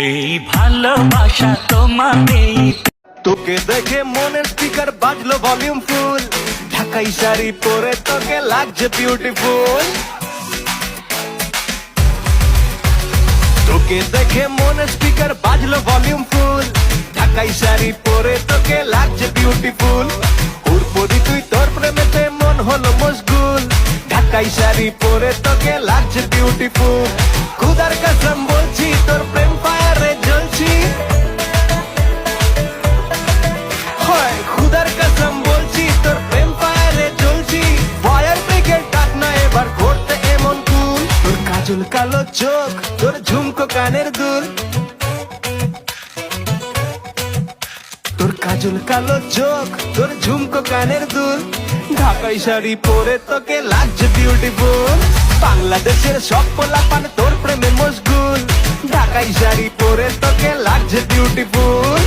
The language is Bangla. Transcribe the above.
এই ভালোবাসা তোমাকেই তোকে দেখে মনের স্পিকার বাজলো ভলিউম ফুল। ঢাকাই শাড়ি পরে তোকে লাগছে বিউটিফুল তোকে দেখে মনের স্পিকার বাজলো ভলিউম ফুল। ঢাকাই শাড়ি পরে তোকে লাগছে বিউটিফুল উর্পরি তুই তোর প্রেমেতে মন হলো মশগুল। ঢাকাই শাড়ি পরে তোকে লাগছে বিউটিফুল খুদার কাসম বলছি, তোর কাজল কালো চোখ, তোর ঝুমকো কানের দুল। তোর কাজল কালো চোখ, তোর ঝুমকো কানের দুল। ঢাকাই শাড়ি পরে তোকে লাগছে বিউটিফুল। বাংলাদেশের সব পোলাপান তোর প্রেমে মশগুল। ঢাকাই শাড়ি পরে তোকে লাগছে বিউটিফুল।